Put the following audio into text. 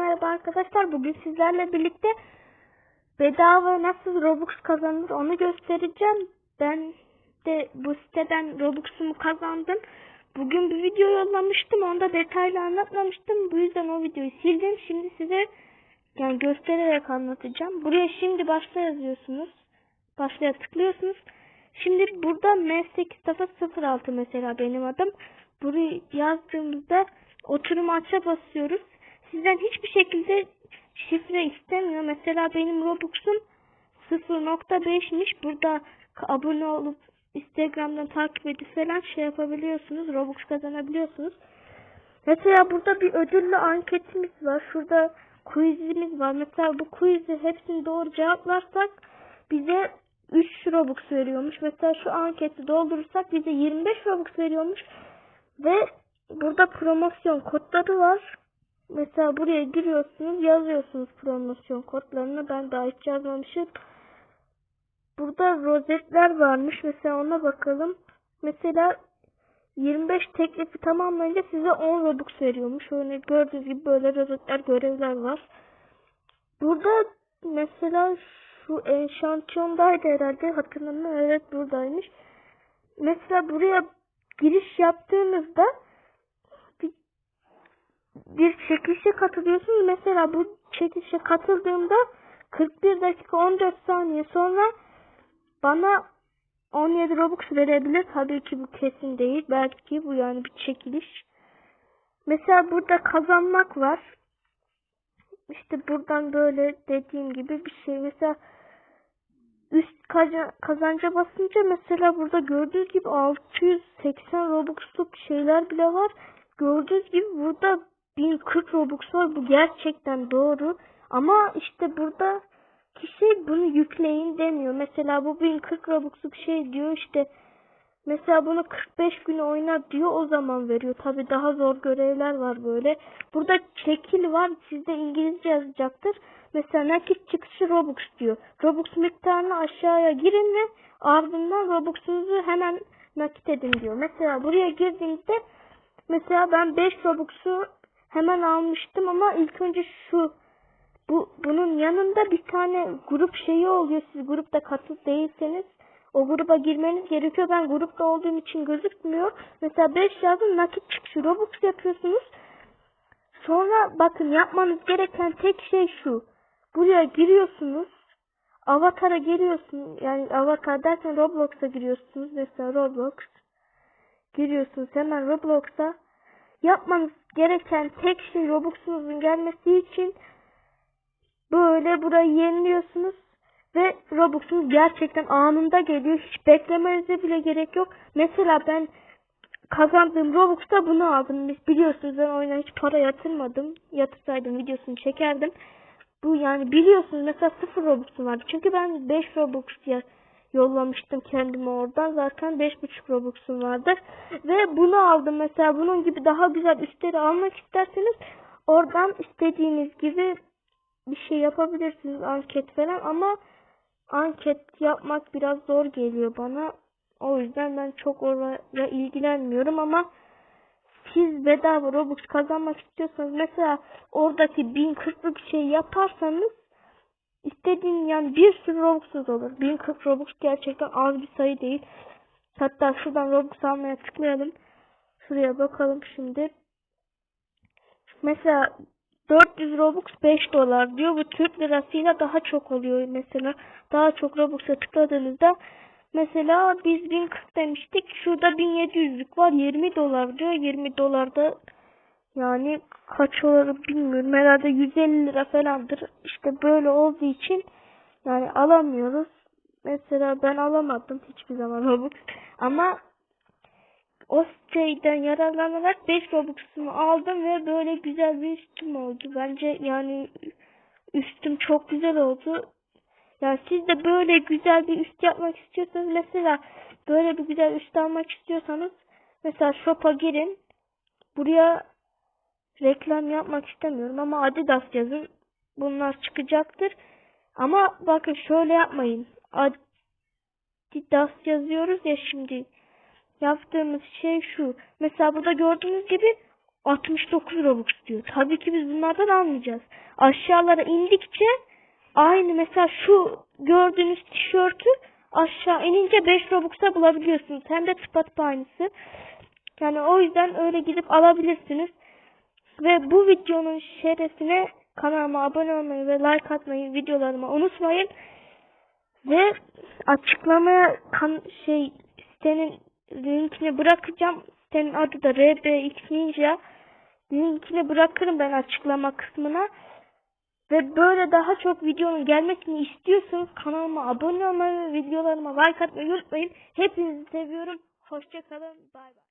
merhaba arkadaşlar. Bugün sizlerle birlikte bedava nasıl Robux kazanılır onu göstereceğim. Ben de bu siteden Robux'umu kazandım. Bugün bir video yollamıştım. Onda detaylı anlatmamıştım. Bu yüzden o videoyu sildim. Şimdi size yani göstererek anlatacağım. Buraya şimdi başla yazıyorsunuz. Başlaya tıklıyorsunuz. Şimdi burada M806 mesela benim adım. Burayı yazdığımızda oturum aça basıyoruz. Sizden hiçbir şekilde şifre istemiyor. Mesela benim Robux'um 0.5'miş. Burada abone olup Instagram'dan takip edip falan şey yapabiliyorsunuz. Robux kazanabiliyorsunuz. Mesela burada bir ödüllü anketimiz var. Şurada quizimiz var. Mesela bu quiz'i hepsini doğru cevaplarsak bize 3 Robux veriyormuş. Mesela şu anketi doldurursak bize 25 Robux veriyormuş. Ve burada promosyon kodları var. Mesela buraya giriyorsunuz, yazıyorsunuz promosyon kodlarını. Ben daha hiç yazmamışım. Burada rozetler varmış. Mesela ona bakalım. Mesela 25 teklifi tamamlayınca size 10 Robux veriyormuş. Öyle gördüğünüz gibi böyle rozetler, görevler var. Burada mesela şu enşantiyondaydı herhalde. Hatırlamıyorum. Evet buradaymış. Mesela buraya giriş yaptığınızda bir çekilişe katılıyorsunuz. Mesela bu çekilişe katıldığımda 41 dakika 14 saniye sonra bana 17 Robux verebilir. Tabii ki bu kesin değil. Belki bu yani bir çekiliş. Mesela burada kazanmak var. İşte buradan böyle dediğim gibi bir şey. Mesela üst kazanca basınca mesela burada gördüğünüz gibi 680 Robux'luk şeyler bile var. Gördüğünüz gibi burada 1040 Robux var. Bu gerçekten doğru. Ama işte burada kişi bunu yükleyin demiyor. Mesela bu 1040 Robux'luk şey diyor işte Mesela bunu 45 gün oyna diyor o zaman veriyor. Tabi daha zor görevler var böyle. Burada çekil var sizde İngilizce yazacaktır. Mesela nakit çıkışı Robux diyor. Robux miktarını aşağıya girin ve ardından Robux'unuzu hemen nakit edin diyor. Mesela buraya girdiğinizde mesela ben 5 Robux'u hemen almıştım ama ilk önce şu bu bunun yanında bir tane grup şeyi oluyor. Siz grupta katıl değilseniz o gruba girmeniz gerekiyor. Ben grupta olduğum için gözükmüyor. Mesela 5 yazın nakit çıkışı Robux yapıyorsunuz. Sonra bakın yapmanız gereken tek şey şu. Buraya giriyorsunuz. Avatar'a giriyorsun. Yani avatar derken Roblox'a giriyorsunuz. Mesela Roblox. Giriyorsunuz hemen Roblox'a. Yapmanız gereken tek şey Robux'unuzun gelmesi için böyle burayı yeniliyorsunuz ve Robux'unuz gerçekten anında geliyor. Hiç beklemenize bile gerek yok. Mesela ben kazandığım Robux'ta bunu aldım. Biz biliyorsunuz ben oyuna hiç para yatırmadım. Yatırsaydım videosunu çekerdim. Bu yani biliyorsunuz mesela 0 Robux'um vardı. Çünkü ben 5 Robux ya yollamıştım kendime oradan. Zaten 5.5 Robux'um vardı. Ve bunu aldım. Mesela bunun gibi daha güzel üstleri almak isterseniz oradan istediğiniz gibi bir şey yapabilirsiniz anket falan ama anket yapmak biraz zor geliyor bana. O yüzden ben çok oraya ilgilenmiyorum ama siz bedava Robux kazanmak istiyorsanız mesela oradaki 1040'lık şey yaparsanız istediğin yani bir sürü Robux'unuz olur. 1040 Robux gerçekten az bir sayı değil. Hatta şuradan Robux almaya tıklayalım. Şuraya bakalım şimdi. Mesela 400 Robux 5 dolar diyor. Bu Türk lirasıyla daha çok oluyor mesela. Daha çok Robux'a tıkladığınızda mesela biz 1040 demiştik. Şurada 1700'lük var 20 dolar diyor. 20 dolarda yani kaç olur bilmiyorum. Herhalde 150 lira falandır. İşte böyle olduğu için yani alamıyoruz. Mesela ben alamadım hiçbir zaman Robux. Ama o şeyden yararlanarak 5 Robux'umu aldım ve böyle güzel bir üstüm oldu. Bence yani üstüm çok güzel oldu. Yani siz de böyle güzel bir üst yapmak istiyorsanız mesela böyle bir güzel üst almak istiyorsanız mesela shop'a girin. Buraya reklam yapmak istemiyorum ama Adidas yazın. Bunlar çıkacaktır. Ama bakın şöyle yapmayın. Adidas yazıyoruz ya şimdi yaptığımız şey şu. Mesela burada gördüğünüz gibi 69 Robux diyor. Tabii ki biz bunlardan almayacağız. Aşağılara indikçe aynı mesela şu gördüğünüz tişörtü aşağı inince 5 Robux'a bulabiliyorsunuz. Hem de tıpatıp aynısı. Yani o yüzden öyle gidip alabilirsiniz. Ve bu videonun şerefine kanalıma abone olmayı ve like atmayı videolarıma unutmayın. Ve açıklamaya kan şey sitenin linkini bırakacağım. Sitenin adı da RBX Ninja. Linkini bırakırım ben açıklama kısmına. Ve böyle daha çok videonun gelmesini istiyorsanız kanalıma abone olmayı videolarıma like atmayı unutmayın. Hepinizi seviyorum. Hoşçakalın. Bay bay.